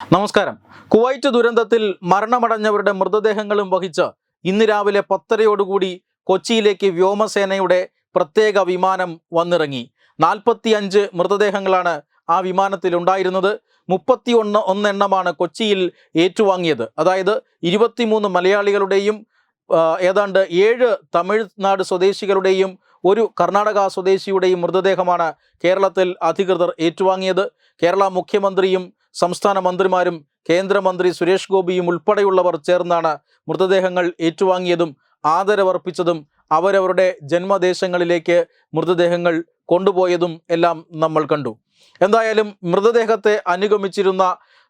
നമസ്കാരം. കുവൈറ്റ് ദുരന്തത്തിൽ മരണമടഞ്ഞവരുടെ മൃതദേഹങ്ങളും വഹിച്ച് ഇന്ന് രാവിലെ പത്തരയോടുകൂടി കൊച്ചിയിലേക്ക് വ്യോമസേനയുടെ പ്രത്യേക വിമാനം വന്നിറങ്ങി. നാൽപ്പത്തി അഞ്ച് മൃതദേഹങ്ങളാണ് ആ വിമാനത്തിൽ ഉണ്ടായിരുന്നത്. മുപ്പത്തി ഒന്ന് ഒന്നെണ്ണമാണ് കൊച്ചിയിൽ ഏറ്റുവാങ്ങിയത്. അതായത് ഇരുപത്തിമൂന്ന് മലയാളികളുടെയും ഏതാണ്ട് ഏഴ് തമിഴ്നാട് സ്വദേശികളുടെയും ഒരു കർണാടക സ്വദേശിയുടെയും മൃതദേഹമാണ് കേരളത്തിൽ അധികൃതർ ഏറ്റുവാങ്ങിയത്. കേരള മുഖ്യമന്ത്രിയും സംസ്ഥാന മന്ത്രിമാരും കേന്ദ്രമന്ത്രി സുരേഷ് ഗോപിയും ഉൾപ്പെടെയുള്ളവർ ചേർന്നാണ് മൃതദേഹങ്ങൾ ഏറ്റുവാങ്ങിയതും ആദരവർപ്പിച്ചതും അവരവരുടെ ജന്മദേശങ്ങളിലേക്ക് മൃതദേഹങ്ങൾ കൊണ്ടുപോയതും എല്ലാം നമ്മൾ കണ്ടു. എന്തായാലും മൃതദേഹത്തെ അനുഗമിച്ചിരുന്ന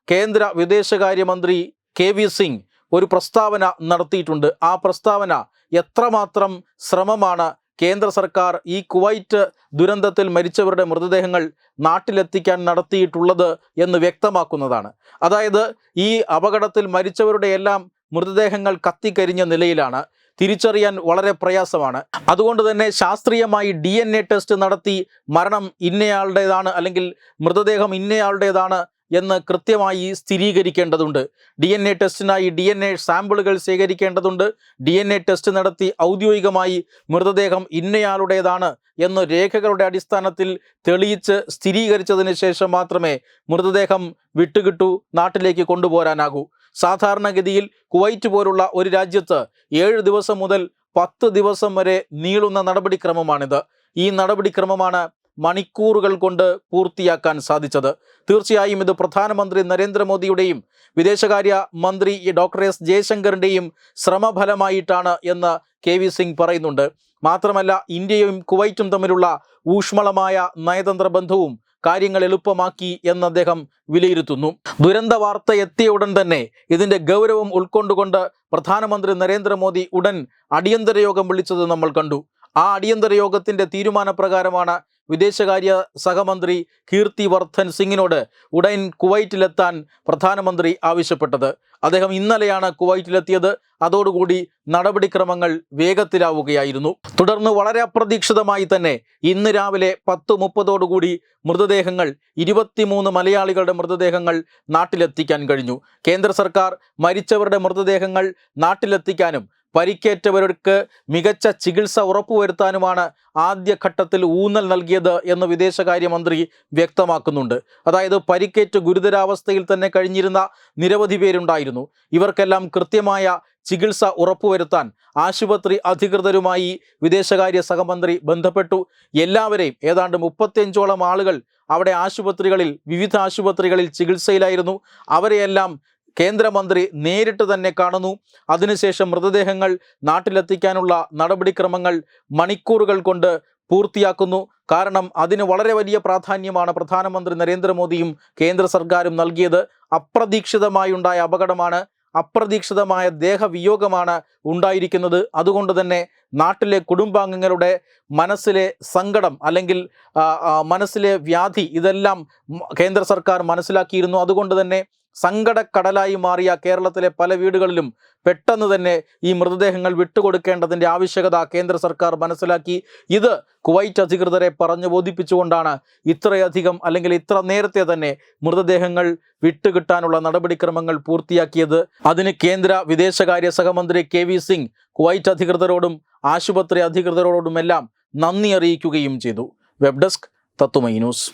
കേന്ദ്ര വിദേശകാര്യമന്ത്രി കെ വി സിംഗ് ഒരു പ്രസ്താവന നടത്തിയിട്ടുണ്ട്. ആ പ്രസ്താവന എത്രമാത്രം ശ്രമമാണ് കേന്ദ്ര സർക്കാർ ഈ കുവൈറ്റ് ദുരന്തത്തിൽ മരിച്ചവരുടെ മൃതദേഹങ്ങൾ നാട്ടിലെത്തിക്കാൻ നടത്തിയിട്ടുള്ളത് എന്ന് വ്യക്തമാക്കുന്നതാണ്. അതായത് ഈ അപകടത്തിൽ മരിച്ചവരുടെ എല്ലാം മൃതദേഹങ്ങൾ കത്തിക്കരിഞ്ഞ നിലയിലാണ്. തിരിച്ചറിയാൻ വളരെ പ്രയാസമാണ്. അതുകൊണ്ട് തന്നെ ശാസ്ത്രീയമായി ഡി ടെസ്റ്റ് നടത്തി മരണം ഇന്നയാളുടേതാണ് അല്ലെങ്കിൽ മൃതദേഹം ഇന്നയാളുടേതാണ് എന്ന് കൃത്യമായി സ്ഥിരീകരിക്കേണ്ടതുണ്ട്. ഡി എൻ എ ടെസ്റ്റിനായി ഡി എൻ എ സാമ്പിളുകൾ ശേഖരിക്കേണ്ടതുണ്ട്. ഡി എൻ എ ടെസ്റ്റ് നടത്തി ഔദ്യോഗികമായി മൃതദേഹം ഇന്നയാളുടേതാണ് എന്ന് രേഖകളുടെ അടിസ്ഥാനത്തിൽ തെളിയിച്ച് സ്ഥിരീകരിച്ചതിന് ശേഷം മാത്രമേ മൃതദേഹം വിട്ടുകിട്ടു നാട്ടിലേക്ക് കൊണ്ടുപോരാനാകൂ. സാധാരണഗതിയിൽ കുവൈറ്റ് പോലുള്ള ഒരു രാജ്യത്ത് ഏഴ് ദിവസം മുതൽ പത്ത് ദിവസം വരെ നീളുന്ന നടപടിക്രമമാണിത്. ഈ നടപടിക്രമമാണ് മണിക്കൂറുകൾ കൊണ്ട് പൂർത്തിയാക്കാൻ സാധിച്ചത്. തീർച്ചയായും ഇത് പ്രധാനമന്ത്രി നരേന്ദ്രമോദിയുടെയും വിദേശകാര്യ മന്ത്രി ഡോക്ടർ എസ് ജയശങ്കറിന്റെയും ശ്രമഫലമായിട്ടാണ് എന്ന് കെ വി സിംഗ് പറയുന്നുണ്ട്. മാത്രമല്ല ഇന്ത്യയും കുവൈറ്റും തമ്മിലുള്ള ഊഷ്മളമായ നയതന്ത്ര ബന്ധവും കാര്യങ്ങൾ എളുപ്പമാക്കി എന്ന് അദ്ദേഹം വിലയിരുത്തുന്നു. ദുരന്ത വാർത്ത എത്തിയ ഉടൻ തന്നെ ഇതിന്റെ ഗൗരവം ഉൾക്കൊണ്ടുകൊണ്ട് പ്രധാനമന്ത്രി നരേന്ദ്രമോദി ഉടൻ അടിയന്തര യോഗം വിളിച്ചത് നമ്മൾ കണ്ടു. ആ അടിയന്തര യോഗത്തിന്റെ തീരുമാനപ്രകാരമാണ് വിദേശകാര്യ സഹമന്ത്രി കീർത്തി വർദ്ധൻ സിംഗിനോട് ഉടൻ കുവൈറ്റിലെത്താൻ പ്രധാനമന്ത്രി ആവശ്യപ്പെട്ടത്. അദ്ദേഹം ഇന്നലെയാണ് കുവൈറ്റിലെത്തിയത്. അതോടുകൂടി നടപടിക്രമങ്ങൾ വേഗത്തിലാവുകയായിരുന്നു. തുടർന്ന് വളരെ അപ്രതീക്ഷിതമായി തന്നെ ഇന്ന് രാവിലെ പത്ത് മുപ്പതോടുകൂടി മൃതദേഹങ്ങൾ ഇരുപത്തിമൂന്ന് മലയാളികളുടെ മൃതദേഹങ്ങൾ നാട്ടിലെത്തിക്കാൻ കഴിഞ്ഞു. കേന്ദ്ര സർക്കാർ മരിച്ചവരുടെ മൃതദേഹങ്ങൾ നാട്ടിലെത്തിക്കാനും പരിക്കേറ്റവർക്ക് മികച്ച ചികിത്സ ഉറപ്പുവരുത്താനുമാണ് ആദ്യഘട്ടത്തിൽ ഊന്നൽ നൽകിയത് എന്ന് വിദേശകാര്യമന്ത്രി വ്യക്തമാക്കുന്നുണ്ട്. അതായത് പരിക്കേറ്റ് ഗുരുതരാവസ്ഥയിൽ തന്നെ കഴിഞ്ഞിരുന്ന നിരവധി പേരുണ്ടായിരുന്നു. ഇവർക്കെല്ലാം കൃത്യമായ ചികിത്സ ഉറപ്പുവരുത്താൻ ആശുപത്രി അധികൃതരുമായി വിദേശകാര്യ സഹമന്ത്രി ബന്ധപ്പെട്ടു. എല്ലാവരെയും ഏതാണ്ട് മുപ്പത്തിയഞ്ചോളം ആളുകൾ അവിടെ ആശുപത്രികളിൽ വിവിധ ആശുപത്രികളിൽ ചികിത്സയിലായിരുന്നു. അവരെയെല്ലാം കേന്ദ്രമന്ത്രി നേരിട്ട് തന്നെ കാണുന്നു. അതിനുശേഷം മൃതദേഹങ്ങൾ നാട്ടിലെത്തിക്കാനുള്ള നടപടിക്രമങ്ങൾ മണിക്കൂറുകൾ കൊണ്ട് പൂർത്തിയാക്കുന്നു. കാരണം അതിന് വളരെ വലിയ പ്രാധാന്യമാണ് പ്രധാനമന്ത്രി നരേന്ദ്രമോദിയും കേന്ദ്ര സർക്കാരും നൽകിയത്. അപ്രതീക്ഷിതമായുണ്ടായ അപകടമാണ് അപ്രതീക്ഷിതമായ ദേഹവിയോഗമാണ് ഉണ്ടായിരിക്കുന്നത്. അതുകൊണ്ട് തന്നെ നാട്ടിലെ കുടുംബാംഗങ്ങളുടെ മനസ്സിലെ സങ്കടം അല്ലെങ്കിൽ മനസ്സിലെ വ്യാധി ഇതെല്ലാം കേന്ദ്ര സർക്കാർ മനസ്സിലാക്കിയിരുന്നു. അതുകൊണ്ട് തന്നെ സങ്കടക്കടലായി മാറിയ കേരളത്തിലെ പല വീടുകളിലും പെട്ടെന്ന് തന്നെ ഈ മൃതദേഹങ്ങൾ വിട്ടുകൊടുക്കേണ്ടതിന്റെ ആവശ്യകത കേന്ദ്ര സർക്കാർ മനസ്സിലാക്കി. ഇത് കുവൈറ്റ് അധികൃതരെ പറഞ്ഞു ബോധിപ്പിച്ചുകൊണ്ടാണ് ഇത്രയധികം അല്ലെങ്കിൽ ഇത്ര നേരത്തെ തന്നെ മൃതദേഹങ്ങൾ വിട്ടുകിട്ടാനുള്ള നടപടിക്രമങ്ങൾ പൂർത്തിയാക്കിയത്. അതിന് കേന്ദ്ര വിദേശകാര്യ സഹമന്ത്രി കെ വി സിംഗ് കുവൈറ്റ് അധികൃതരോടും ആശുപത്രി അധികൃതരോടുമെല്ലാം നന്ദി അറിയിക്കുകയും ചെയ്തു. വെബ് ഡെസ്ക് തത്തുമൈ ന്യൂസ്.